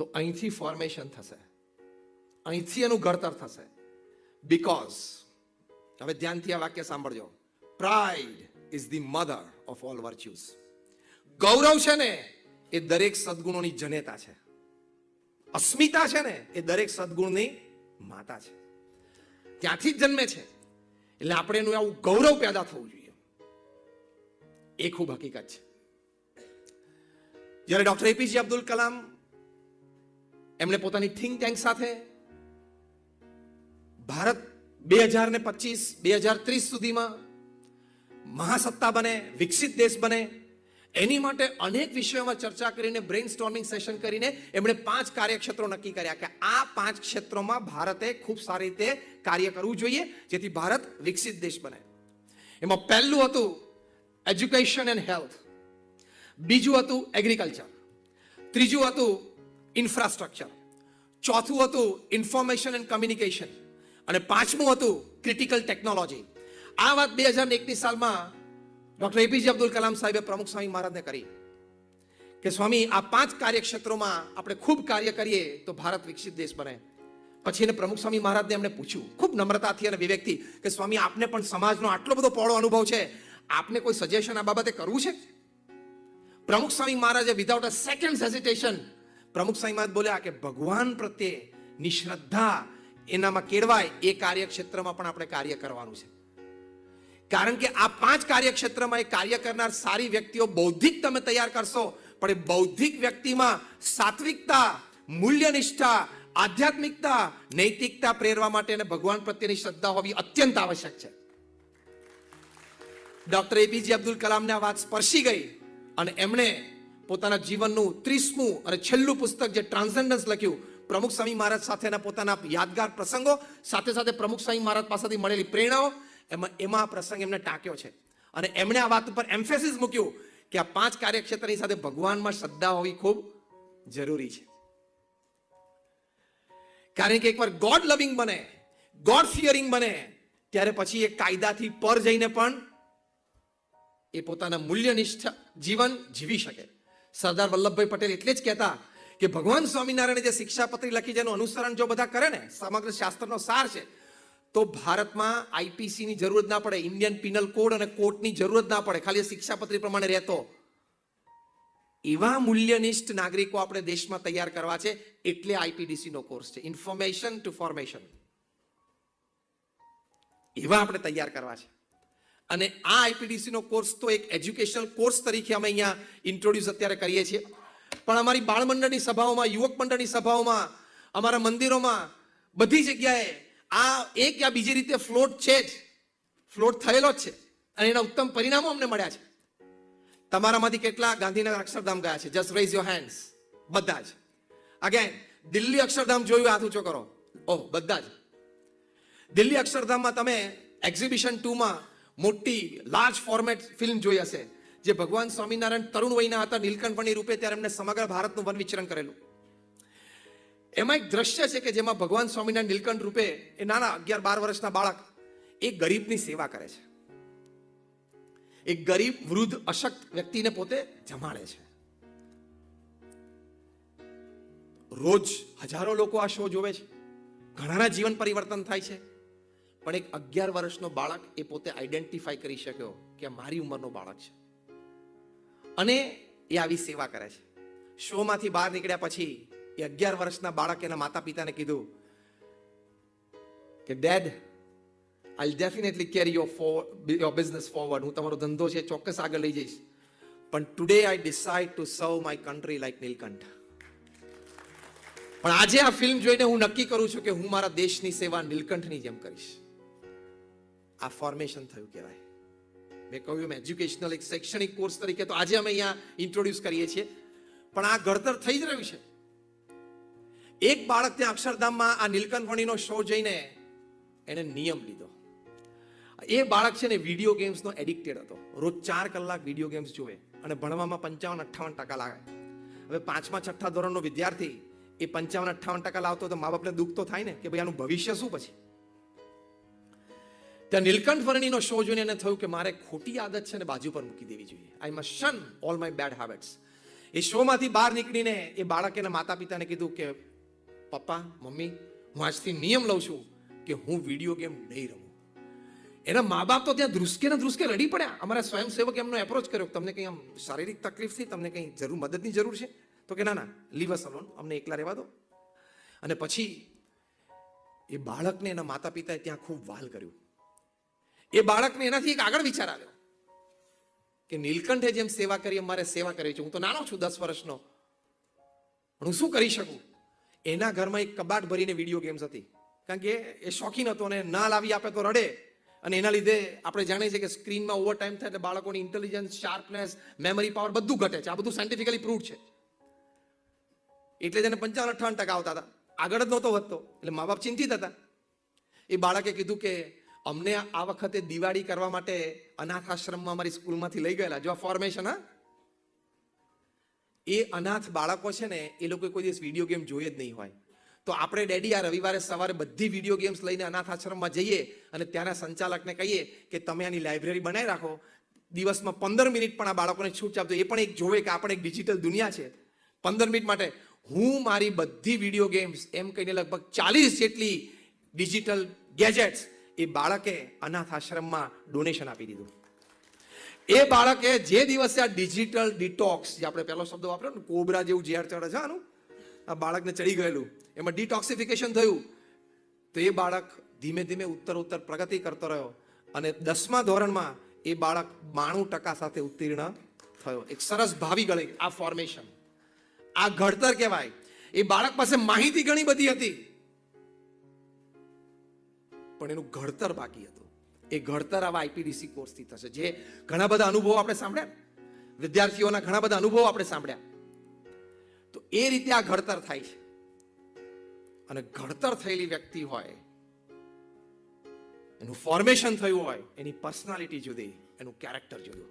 તો અહીંથી ફોર્મેશન થશે. અહીંથી એનું ઘડતર થશે. બિકોઝ હવે ધ્યાનથી આ વાક્ય સાંભળજો. Pride is the mother of all virtues ગૌરવ છે ને, એ દરેક સદગુણોની જનેતા છે. અસ્મિતા છે ને, એ દરેક સદગુણની માતા છે. ત્યાંથી જ જન્મે છે. એટલે આપણે એનું આવું ગૌરવ પેદા થવું જોઈએ. એ ખૂબ હકીકત છે. જ્યારે ડોક્ટર એપીજે અબ્દુલ કલામ એમણે પોતાની થિંક ટેન્ક સાથે ભારત બે હજાર ને પચીસ, બે હજાર ત્રીસ સુધીમાં મહાસત્તા બને, વિકસિત દેશ બને. એની માટે અનેક વિષયોમાં ચર્ચા કરીને બ્રેઇન સ્ટોર્મિંગ સેશન કરીને એમણે પાંચ કાર્યક્ષેત્રો નક્કી કર્યા કે આ પાંચ ક્ષેત્રોમાં ભારતે ખૂબ સારી રીતે કાર્ય કરવું જોઈએ, જેથી ભારત વિકસિત દેશ બને. એમાં પહેલું હતું એજ્યુકેશન એન્ડ હેલ્થ બીજું હતું એગ્રીકલ્ચર ત્રીજું હતું ઇન્ફ્રાસ્ટ્રક્ચર ચોથું હતું ઇન્ફોર્મેશન એન્ડ કમ્યુનિકેશન અને પાંચમું હતું ક્રિટિકલ ટેકનોલોજી આ વાત બે હજાર એકની સાલમાં ડોક્ટર એપીજે અબ્દુલ કલામ સાહેબે પ્રમુખ સ્વામી મહારાજને કરી. કે સ્વામી, આ પાંચ કાર્યક્ષેત્રોમાં આપણે ખૂબ કાર્ય કરીએ તો ભારત વિકસિત દેશ બને. પછી એને પ્રમુખ સ્વામી મહારાજને એમણે પૂછ્યું. ખૂબ નમ્રતાથી અને વિવેકથી કે સ્વામી, આપને પણ સમાજનો આટલો બધો પહોળો અનુભવ છે. આપને કોઈ સજેશન આ બાબતે કરવું છે? પ્રમુખ સ્વામી મહારાજે વિધાઉટ અ સેકન્ડ હેઝિટેશન પ્રમુખ સ્વામી બોલ્યા કે ભગવાન પ્રત્યે નિશ્રદ્ધા એનામાં કેળવાય, એ કાર્યક્ષેત્રમાં પણ આપણે કાર્ય કરવાનું છે. કારણ કે આ પાંચ કાર્યક્ષેત્રમાં એ કાર્ય કરનાર સારી વ્યક્તિઓ બૌદ્ધિક તમે તૈયાર કરશો, પણ એ બૌદ્ધિક વ્યક્તિમાં સાત્વિકતા, મૂલ્યનિષ્ઠા, આધ્યાત્મિકતા, નૈતિકતા પ્રેરવા માટે અને ભગવાન પ્રત્યેની શ્રદ્ધા હોવી અત્યંત આવશ્યક છે. ડોક્ટર એપીજે અબ્દુલ કલામને આ વાત સ્પર્શી ગઈ અને એમણે પોતાના જીવનનું ત્રીસમું અને છેલ્લું પુસ્તક જે ટ્રાન્સેન્ડન્સ લખ્યું, પ્રમુખ સ્વામી મહારાજ સાથેના પોતાના યાદગાર પ્રસંગો, સાથે સાથે પ્રમુખ સ્વામી મહારાજ પાસેથી મળેલી પ્રેરણાઓ, એમાં એમાં આ પ્રસંગ એમને ટાંક્યો છે. અને એમણે આ વાત ઉપર એમ્ફેસિસ મૂક્યું કે આ પાંચ કાર્યક્ષેત્રની સાથે ભગવાનમાં શ્રદ્ધા હોવી ખૂબ જરૂરી છે. કારણ કે એકવાર ગોડ લવિંગ બને ગોડ ફિયરિંગ બને, ત્યારે પછી એ કાયદાથી પર જઈને પણ એ પોતાના મૂલ્યનિષ્ઠ જીવન જીવી શકે. સરદાર વલ્લભભાઈ પટેલ એટલે જ કહેતા કે ભગવાન સ્વામિનારાયણે જે શિક્ષાપત્રી લખી જેનું અનુસરણ જો બધા કરે ને, સમગ્ર શાસ્ત્રનો સાર છે, તો ભારતમાં આઈપીસીની જરૂર ના પડે, ઇન્ડિયન પિનલ કોડ અને કોર્ટની જરૂર ના પડે, ખાલી શિક્ષાપત્રી પ્રમાણે રહેતો. એવા મૂલ્યનિષ્ઠ નાગરિકો આપણે દેશમાં તૈયાર કરવા છે, એટલે આઈપીડીસી નો કોર્સ છે, ઇન્ફોર્મેશન ટુ ફોર્મેશન. એવા આપણે તૈયાર કરવા છે. અને આ આઈપીડીસી નો કોર્સ તો એક એજ્યુકેશનલ કોર્સ તરીકે અમે અહીંયા ઇન્ટ્રોડ્યુસ અત્યારે કરીએ છીએ. પણ અમારી બાળ મંડળની સભાઓમાં, યુવક મંડળની સભાઓમાં, અમારા મંદિરોમાં બધી જગ્યાએ આ એક યા બીજી રીતે ફ્લોટ છે જ. ફ્લોટ થયેલો જ છે. અને એના ઉત્તમ પરિણામો અમને મળ્યા છે. તમારામાંથી કેટલા ગાંધીનગર અક્ષરધામ ગયા છે? જસ્ટ રેઝ યોર હેન્ડ્સ બધા જ. અગેન દિલ્હી અક્ષરધામ જોયું, હાથ ઊંચો કરો. ઓહ, બધા જ. દિલ્હી અક્ષરધામમાં તમે એક્ઝિબિશન ટુમાં મોટી લાર્જ ફોર્મેટ ફિલ્મ જોઈ હશે, જે ભગવાન સ્વામિનારાયણ તરુણ વયના હતા નીલકંઠવણી રૂપે ત્યારે એમને સમગ્ર ભારતનું વન વિચરણ કરેલું. એમાં એક દ્રશ્ય છે કે જેમાં ભગવાન સ્વામિનારાયણ નીલકંઠ રૂપે એ નાના અગિયાર બાર વર્ષના બાળક એ ગરીબની સેવા કરે છે. એક ગરીબ, વૃદ્ધ, અશક્ત વ્યક્તિને પોતે જમાડે છે. રોજ હજારો લોકો આ શો જોવે છે. ઘણાના જીવન પરિવર્તન થાય છે. પણ એક અગિયાર વર્ષનો બાળક એ પોતે આઈડેન્ટિફાઈ કરી શક્યો કે મારી ઉંમરનો બાળક છે. અને એ આવી સેવા કરે છે. શોમાંથી બહાર નીકળ્યા પછી એ અગિયાર વર્ષના બાળક એના માતા પિતાને કીધું કે dad I definitely carry your for your business forward હું તમારો ધંધો છે ચોક્કસ આગળ લઈ જઈશ. પણ today I decide to serve my country like Nilkanth પણ આજે આ ફિલ્મ જોઈને હું નક્કી કરું છું કે હું મારા દેશની સેવા નીલકંઠની જેમ કરીશ. આ ફોર્મેશન થયું કહેવાય. મેં કહ્યું એમ એજ્યુકેશનલ એક શૈક્ષણિક કોર્સ તરીકે તો આજે અમે અહીંયા ઇન્ટ્રોડ્યુસ કરીએ છીએ. પણ આ ઘડતર થઈ જ રહ્યું છે. એક બાળક ત્યાં અક્ષરધામમાં આ નીલકંઠવણીનો શો જોઈને એને નિયમ લીધો. એ બાળક છે ને વીડિયો ગેમ્સનો એડિક્ટેડ હતો. રોજ ચાર કલાક વીડિયો ગેમ્સ જોવે અને ભણવામાં પંચાવન અઠ્ઠાવન ટકા લાગે. હવે પાંચમા છઠ્ઠા ધોરણનો વિદ્યાર્થી એ પંચાવન અઠ્ઠાવન ટકા લાવતો તો મા બાપને દુઃખ તો થાય ને કે ભાઈ આનું ભવિષ્ય શું પછી? ત્યાં નીલકંઠ વર્ણીનો શો જોઈને એને થયું કે મારે ખોટી આદત છે ને બાજુ પર મૂકી દેવી જોઈએ. I must shun all my bad habits એ શોમાંથી બહાર નીકળીને એ બાળકે એના માતા પિતાને કીધું કે, પપ્પા, મમ્મી, હું આજથી નિયમ લઉં છું કે હું વીડિયો ગેમ નહીં રમું. એના મા બાપ તો ત્યાં ધ્રુસકે ને ધ્રુસકે રડી પડ્યા. અમારા સ્વયંસેવક એમનો એપ્રોચ કર્યો તમને કંઈ આમ શારીરિક તકલીફ છે, તમને કંઈ જરૂર મદદની જરૂર છે? તો કે, ના ના લીવ અસ અલોન અમને એકલા રહેવા દો. અને પછી એ બાળકને એના માતા પિતાએ ત્યાં ખૂબ વાલ કર્યું. એ બાળકને એનાથી એક આગળ વિચાર આવ્યો કે નીલકંઠે જેમ સેવા કરી મારે સેવા કરવી છે. હું તો નાનો છું દસ વર્ષનો. હું શું કરી શકું? એના ઘરમાં એક કબાટ ભરીને વીડિયો ગેમ્સ હતી. કારણ કે એ શોખીન હતો અને ના લાવી આપે તો રડે. અને એના લીધે આપણે જાણીએ છીએ કે સ્ક્રીનમાં ઓવર ટાઈમ થાય એટલે બાળકોની ઇન્ટેલિજન્સ શાર્પનેસ મેમરી પાવર બધું ઘટે છે. આ બધું સાયન્ટિફિકલી પ્રૂવ છે. એટલે જેને પંચાવન અઠાવન ટકા આવતા હતા. આગળ જ નહોતો વધતો. એટલે મા બાપ ચિંતિત હતા. એ બાળકે કીધું કે અમને આ વખતે દિવાળી કરવા માટે અનાથ આશ્રમમાં અમારી સ્કૂલમાંથી લઈ ગયેલા. જો ફોર્મેશન હા? એ અનાથ બાળકો છે ને, એ લોકો કોઈ દિવસ વીડિયો ગેમ જોઈએ જ નહીં હોય. તો આપણે ડેડી આ રવિવારે સવારે બધી વીડિયો ગેમ્સ લઈને અનાથ આશ્રમમાં જઈએ અને ત્યાંના સંચાલકને કહીએ કે તમે આની લાઇબ્રેરી બનાવી રાખો. દિવસમાં પંદર મિનિટ પણ આ બાળકોને છૂટ આપજો. એ પણ એક જોવે કે આપણે એક ડિજિટલ દુનિયા છે. પંદર મિનિટ માટે હું મારી બધી વીડિયો ગેમ્સ એમ કહીને લગભગ ચાલીસ જેટલી ડિજિટલ ગેજેટ્સ એ બાળકે અનાથ આશ્રમમાં ડોનેશન આપી દીધું. એ બાળકે જે દિવસે આ ડિજિટલ ડિટોક્સ જે આપણે પહેલો શબ્દ વાપર્યો ને, કોબરા જેવું ઝેર ચડે છે, આનું, આ બાળકને ચડી ગયેલું, એમાં ડિટોક્સિફિકેશન થયું. તો એ બાળક ધીમે ધીમે ઉત્તર ઉત્તર પ્રગતિ કરતો રહ્યો અને દસમા ધોરણમાં એ બાળક બાણું ટકા સાથે ઉત્તીર્ણ થયો. એક સરસ ભાવિ ગળી આ ફોર્મેશન આ ઘડતર કહેવાય. એ બાળક પાસે માહિતી ઘણી બધી હતી. પણ એનું ઘડતર બાકી હતું. એ ઘડતર આવા આઈપીડીસી કોર્સથી થશે. જે ઘણા બધા અનુભવો આપણે સાંભળ્યા વિદ્યાર્થીઓના ઘણા બધા અનુભવો આપણે સાંભળ્યા. તો એ રીતે આ ઘડતર થાય છે. અને ઘડતર થયેલી વ્યક્તિ હોય, એનું ફોર્મેશન થયું હોય, એની પર્સનાલિટી જુદી, એનું કેરેક્ટર જુદું.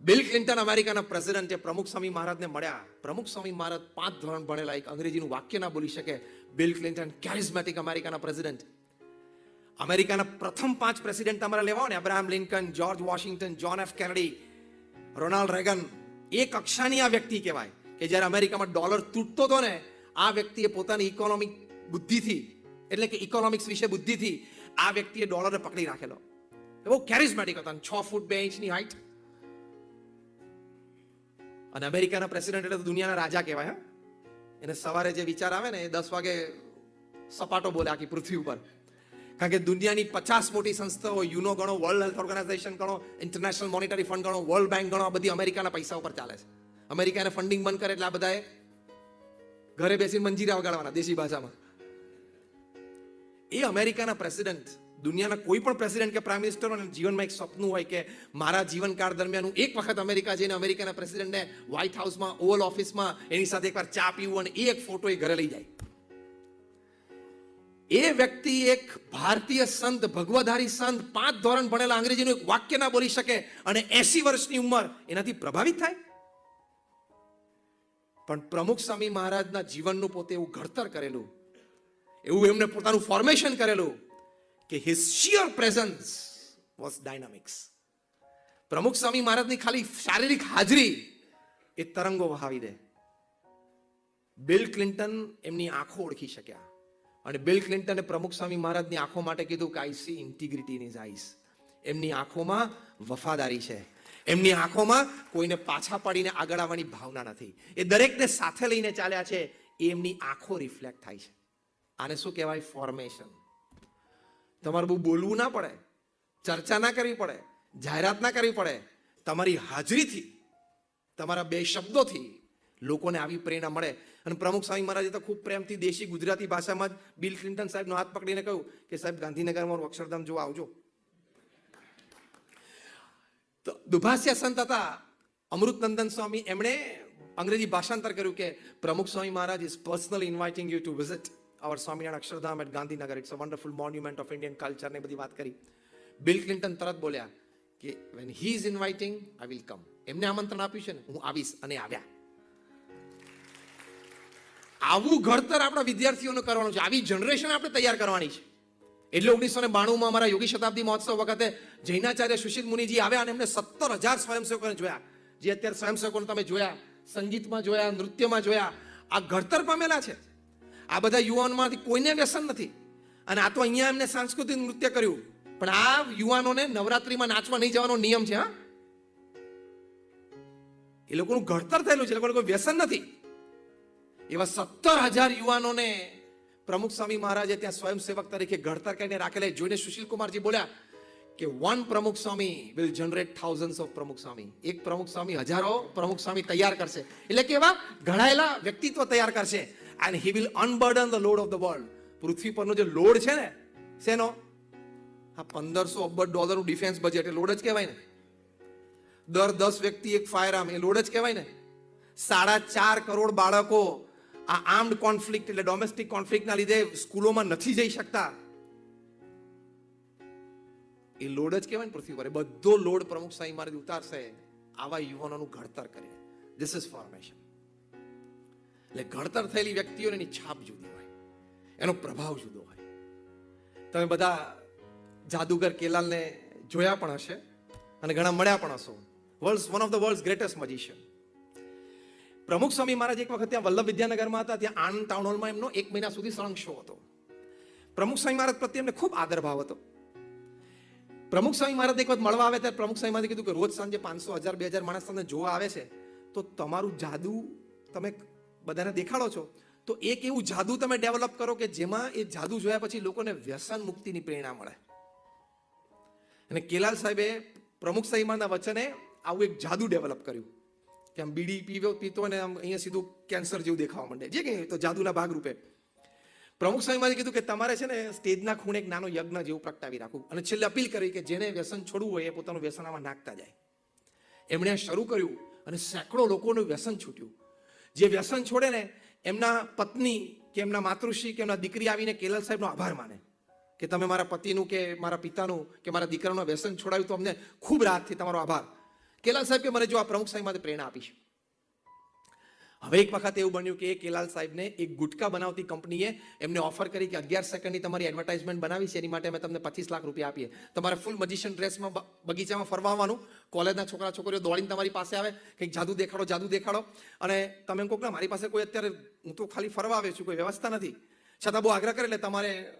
બિલ ક્લિન્ટન અમેરિકાના પ્રેસિડેન્ટે પ્રમુખ સ્વામી મહારાજને મળ્યા. પ્રમુખ સ્વામી મહારાજ પાંચ ધોરણ ભણેલા, એક અંગ્રેજીનું વાક્ય ના બોલી શકે. બિલ ક્લિન્ટન કેરિઝમેટિક અમેરિકાના પ્રેસિડેન્ટ અમેરિકાના પ્રથમ પાંચ પ્રેસિડેન્ટ તમારે લેવા હોય ને, Abraham Lincoln, George Washington John F Kennedy, Ronald Reagan, એ કક્ષાની આ વ્યક્તિ કહેવાય કે જ્યારે અમેરિકામાં ડોલર તૂટતો હતો ને, આ વ્યક્તિએ પોતાની ઇકોનોમિક બુદ્ધિથી, એટલે કે ઇકોનોમિક્સ વિશે બુદ્ધિથી, આ વ્યક્તિએ ડોલરને પકડી રાખેલો. બહુ કેરિઝમેટિક હતા છ ફૂટ બે ઇંચની હાઈટ અને અમેરિકાના પ્રેસિડેન્ટ એટલે તો દુનિયાના રાજા કહેવાય એને સવારે જે વિચાર આવે ને, એ દસ વાગે સપાટો બોલે આખી પૃથ્વી ઉપર. કારણ કે દુનિયાની પચાસ મોટી સંસ્થાઓ યુનો ગણો વર્લ્ડ હેલ્થ ઓર્ગેનાઇઝેશન ગણો ઇન્ટરનેશનલ મોનિટરી ફંડ ગણો વર્લ્ડ બેંક ગણો, આ બધી અમેરિકાના પૈસા ઉપર ચાલે છે. અમેરિકાને ફંડિંગ બંધ કરે એટલે આ બધાએ ઘરે બેસીને મંજીરા વગાડવાના દેશી ભાષામાં. એ અમેરિકાના પ્રેસિડેન્ટ દુનિયાના કોઈ પણ પ્રેસિડેન્ટ કે પ્રાઇમ મિનિસ્ટર જીવનમાં એક સપનું હોય કે મારા જીવનકાળ દરમિયાન એક વખત અમેરિકા જઈને અમેરિકાના પ્રેસિડેન્ટને વ્હાઇટ હાઉસમાં ઓવલ ઓફિસમાં એની સાથે એકવાર ચા પીવું અને એ એક ફોટો એ ઘરે લઈ જાય. એ વ્યક્તિ એક ભારતીય સંત ભગવધારી સંત, પાંચ ધોરણ ભણેલા અંગ્રેજીનું એક વાક્ય ના બોલી શકે અને એસી વર્ષની ઉંમર એનાથી પ્રભાવિત થાય? પણ પ્રમુખ સ્વામી મહારાજના જીવનનું પોતે એવું ઘડતર કરેલું, એવું એમને પોતાનું ફોર્મેશન કરેલું કે his sheer presence was dynamics Pramukh Swami મહારાજની ખાલી શારીરિક હાજરી એ તરંગો વહાવી દે. બિલ ક્લિન્ટન એમની આંખો ઓળખી શક્યા. અને બિલ ક્લિન્ટને પ્રમુખ સ્વામી મહારાજની આંખો માટે કીધું કે I see integrity in his eyes એમની આંખોમાં વફાદારી છે. એમની આંખોમાં કોઈને પાછા પાડીને આગળ આવવાની ભાવના નથી. એ દરેકને સાથે લઈને ચાલ્યા છે. એમની આંખો રિફ્લેક્ટ થાય છે. આને શું કહેવાય? ફોર્મેશન તમારે બહુ બોલવું ના પડે. ચર્ચા ના કરવી પડે. જાહેરાત ના કરવી પડે. તમારી હાજરીથી, તમારા બે શબ્દોથી લોકોને આવી પ્રેરણા મળે. અને પ્રમુખ સ્વામી મહારાજે તો ખૂબ પ્રેમથી દેશી ગુજરાતી ભાષામાં જ બિલ ક્લિન્ટન સાહેબનો હાથ પકડીને કહ્યું કે સાહેબ, ગાંધીનગરમાં અક્ષરધામ જોવા આવજો. તો દુભાષ્ય સંત હતા અમૃતનંદન સ્વામી. એમણે અંગ્રેજી ભાષાંતર કર્યું કે Pramukh Swami Maharaj is personal inviting you to visit our Swaminarayan Akshardham at Gandhinagar. It's a wonderful monument of Indian culture ને બધી વાત કરી. બિલ ક્લિન્ટન તરત બોલ્યા કે when he is inviting I will come એમને આમંત્રણ આપ્યું છે ને, હું આવીશ અને આવ્યા. આવું ઘડતર આપણા વિદ્યાર્થીઓને કરવાનું છે. આવી જનરેશન આપણે તૈયાર કરવાની છે. એટલે ઓગણીસો ને બાણુંમાં અમારા યોગી શતાબ્દી મહોત્સવ વખતે જૈનાચાર્ય સુશીલ મુનિજી આવ્યા અને એમને સત્તર હજાર સ્વયંસેવકોને જોયા. જે અત્યારે સ્વયંસેવકોને તમે જોયા, સંગીતમાં જોયા, નૃત્યમાં જોયા, આ ઘડતર પામેલા છે. આ બધા યુવાનોમાંથી કોઈને વ્યસન નથી. અને આ તો અહીંયા એમને સાંસ્કૃતિક નૃત્ય કર્યું. પણ આ યુવાનોને નવરાત્રીમાં નાચવા નહીં જવાનો નિયમ છે, હા? એ લોકોનું ઘડતર થયેલું છે. એ લોકોને કોઈ વ્યસન નથી. એવા સત્તર હજાર યુવાનોને પ્રમુખ સ્વામી મહારાજે ત્યાં સ્વયંસેવક તરીકે ઘડતર કરીને રાખેલા જોઈને સુશીલ કુમારજી બોલ્યા કે one Pramukh Swami will generate thousand of Pramukh Swami. એક પ્રમુખ સ્વામી હજારો પ્રમુખ સ્વામી તૈયાર કરશે. એટલે કે એવા ઘડાયેલા વ્યક્તિત્વ તૈયાર કરશે. And he will unburden the load of the world પૃથ્વી પરનો જે લોડ છે ને, શેનો? આ પંદરસો અબજ ડોલરનું ડિફેન્સ બજેટ એ લોડ જ કહેવાય ને. દર દસ વ્યક્તિ એક ફાયર આર્મ એ લોડ જ કહેવાય ને. સાડા ચાર કરોડ બાળકો આ આર્મ્ડ કોન્ફ્લિક્ટ એટલે ડોમેસ્ટિક કોન્ફ્લિક્ટના લીધે સ્કૂલોમાં નથી જઈ શકતા. એ લોડ જ કહેવાય ને પૃથ્વી પર. બધો લોડ પ્રમુખ સાંઈ મારી ઉતારશે, આવા યુવાનોનું ઘડતર કરીને. ધીસ ઇઝ ફોર્મેશન એટલે ઘડતર થયેલી વ્યક્તિઓને એની છાપ જુદી હોય. એનો પ્રભાવ જુદો હોય. તમે બધા જાદુગર કેલાલને જોયા પણ હશે અને ઘણા મળ્યા પણ હશો. World one of the world greatest magician Pramukh Swami Maharaj એક વખત ત્યાં વલ્લભ વિદ્યાનગરમાં હતા, ત્યાં આણંદ ટાઉન હોલમાં એમનો એક મહિના સુધી સળંગ શો હતો. પ્રમુખ સ્વામી મહારાજ પ્રત્યે એમને ખૂબ આદર ભાવ હતો. પ્રમુખ સ્વામી મહારાજ એક વખત મળવા આવે ત્યારે પ્રમુખ સ્વામી મહારાજે કીધું કે રોજ સાંજે પાંચસો હજાર, બે હજાર માણસ તમને જોવા આવે છે, તો તમારું જાદુ તમે બધાને દેખાડો છો. તો એક એવું જાદુ તમે ડેવલપ કરો કે જેમાં એ જાદુ જોયા પછી લોકોને વ્યસન મુક્તિની પ્રેરણા મળે. અને કેલાલ સાહેબે પ્રમુખ સાહેબના વચને આવું એક જાદુ ડેવલપ કર્યું. કે આમ બીડી પીવો પીતો અને આમ અહીંયા સીધું કેન્સર જેવું દેખાવા માંડે. જે કે તો જાદુના ભાગરૂપે. પ્રમુખ સ્વામીમાં કીધું કે તમારે છે ને સ્ટેજના ખૂણે એક નાનો યજ્ઞ જેવું પ્રગટાવી રાખવું. અને છેલ્લે અપીલ કરી કે જેને વ્યસન છોડવું હોય એ પોતાનું વ્યસન આમાં નાખતા જાય. એમણે શરૂ કર્યું અને સેંકડો લોકોનું વ્યસન છૂટ્યું. જે વ્યસન છોડે ને એમના પત્ની કે એમના માતૃશ્રી કે એમના દીકરી આવીને કેલલ સાહેબનો આભાર માને. કે તમે મારા પતિનું કે મારા પિતાનું કે મારા દીકરાનું વ્યસન છોડાયું તો અમને ખૂબ રાહતથી તમારો આભાર. કેલાલ સાહેબ કે મને જો આ પ્રમુખ સાહેબ માટે પ્રેરણા આપી છે. હવે એક વખત એવું બન્યું કે કેલાલ સાહેબને એક ગુટકા બનાવતી કંપનીએ એમને ઓફર કરી કે અગિયાર સેકન્ડની તમારી એડવર્ટાઇઝમેન્ટ બનાવી છે એની માટે અમે તમને પચીસ લાખ રૂપિયા આપીએ. તમારે ફૂલ મજીશિયન ડ્રેસમાં બગીચામાં ફરવા કોલેજના છોકરા, છોકરીઓ દોડીને તમારી પાસે આવે, કંઈક જાદુ દેખાડો જાદુ દેખાડો. અને તમે એમ કહો કે મારી પાસે કોઈ અત્યારે, હું તો ખાલી ફરવા આવ્યો છું, કોઈ વ્યવસ્થા નથી. છતાં બહુ આગ્રહ કરે એટલે તમારે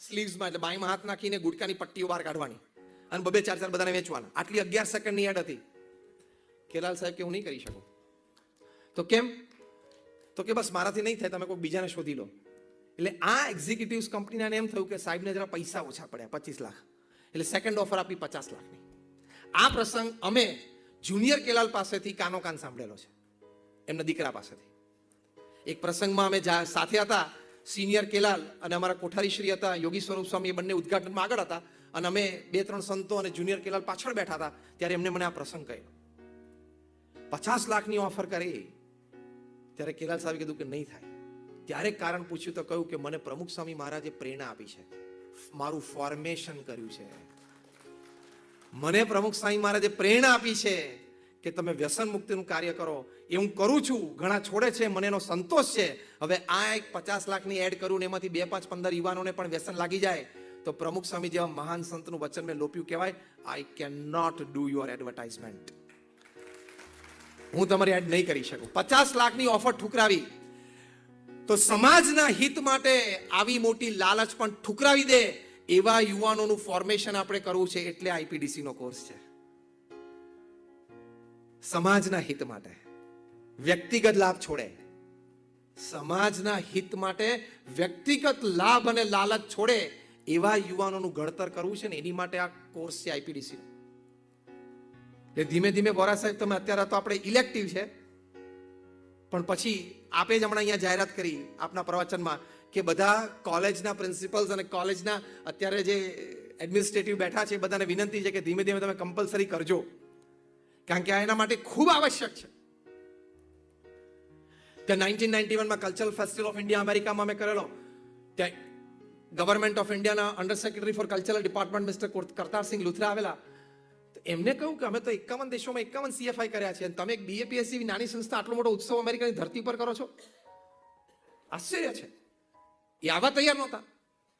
સ્લીવ્સમાં એટલે બાઈમાં હાથ નાખીને ગુટકાની પટ્ટીઓ બહાર કાઢવાની. અને બબે ચાર ચાર બધાને વેચવાના. આટલી અગિયાર સેકન્ડની એડ હતી. કેલાલ સાહેબ કે હું નહીં કરી શકું? તો કેમ? તો કે બસ મારાથી નહીં થાય, તમે કોઈ બીજાને શોધી લો. એટલે આ એક્ઝિક્યુટિવ્સ કંપનીને એમ થયું કે સાહેબને જરા પૈસા ઓછા પડ્યા, પચીસ લાખ. એટલે સેકન્ડ ઓફર આપી પચાસ લાખની. આ પ્રસંગ અમે જુનિયર કેલાલ પાસેથી કાનો કાન સાંભળેલો છે. એમના દીકરા પાસેથી. એક પ્રસંગમાં અમે સાથે હતા સિનિયર કેલાલ અને અમારા કોઠારીશ્રી હતા, યોગી સ્વરૂપ સ્વામી એ બંને ઉદઘાટનમાં આગળ હતા અને અમે બે ત્રણ સંતો અને જુનિયર કેલાલ પાછળ બેઠા હતા, ત્યારે એમને મને આ પ્રસંગ કહ્યો. પચાસ લાખની ઓફર કરી, ત્યારે કેલાલ સાહેબે કીધું કે નહીં થાય. ત્યારે કારણ પૂછ્યું તો કહ્યું કે મને પ્રમુખ સ્વામી મહારાજે પ્રેરણા આપી છે. મારું ફોર્મેશન કર્યું છે. મને પ્રમુખ સ્વામી મહારાજે પ્રેરણા આપી છે કે તમે વ્યસન મુક્તિનું કાર્ય કરો. એ હું કરું છું, ઘણા છોડે છે, મને એનો સંતોષ છે. હવે આ એક પચાસ લાખની એડ કરું ને એમાંથી બે પાંચ પંદર યુવાનોને પણ વ્યસન લાગી જાય, તો પ્રમુખ સ્વામી જેવા મહાન સંતનું વચન મેં લોપ્યું કહેવાય. I can not do your advertisement હું તમારી એડ નહીં કરી શકું. પચાસ લાખની ઓફર ઠુકરાવી. તો સમાજના હિત માટે આવી મોટી લાલચ પણ ઠુકરાવી દે એવા યુવાનોનું ફોર્મેશન આપણે કરવું છે એટલે આઈપીડીસી નો કોર્સ છે. સમાજના હિત માટે વ્યક્તિગત લાભ છોડે. સમાજના હિત માટે વ્યક્તિગત લાભ અને લાલચ છોડે એવા યુવાનોનું ઘડતર કરવું છે ને એની માટે આ કોર્સ છે આઈપીડીસી એટલે ધીમે ધીમે વોરા સાહેબ, તમે અત્યારે તો આપણે ઇલેક્ટિવ છે. પણ પછી આપે જ હમણાં અહીંયા જાહેરાત કરી આપના પ્રવચનમાં કે બધા કોલેજના પ્રિન્સિપલ્સ અને કોલેજના અત્યારે જે એડમિનિસ્ટ્રેટિવ બેઠા છે એ બધાને વિનંતી છે કે ધીમે ધીમે તમે કમ્પલસરી કરજો. કારણ કે આ એના માટે ખૂબ આવશ્યક છે. ત્યાં નાઇન્ટીન નાઇન્ટી વનમાં કલ્ચરલ ફેસ્ટિવલ ઓફ ઇન્ડિયા અમેરિકામાં અમે કરેલો. ત્યાં ગવર્મેન્ટ ઓફ ઇન્ડિયાના under secretary for cultural department mister Kartarsingh Luthra આવેલા. એમને કહ્યું કે અમે તો એકાવન દેશોમાં એકાવન સીએફઆઈ કર્યા છે અને તમે એક બીએપીએસસી નાની સંસ્થા આટલો મોટો ઉત્સવ અમેરિકાની ધરતી પર કરો છો? આશ્ચર્ય છે. એ આવા તૈયાર નહોતા.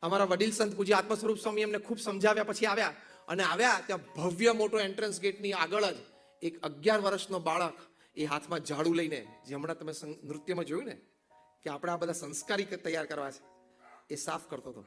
અમારા વડીલ સંત પૂજ્ય આત્મ સ્વરૂપ સ્વામી એમને ખૂબ સમજાવ્યા, પછી આવ્યા. અને આવ્યા ત્યાં ભવ્ય મોટો એન્ટ્રન્સ ગેટની આગળ જ એક અગિયાર વર્ષનો બાળક એ હાથમાં ઝાડુ લઈને, જે હમણાં તમે નૃત્યમાં જોયું ને, કે આપણે આ બધા સંસ્કારી તૈયાર કરવા છે, એ સાફ કરતો હતો.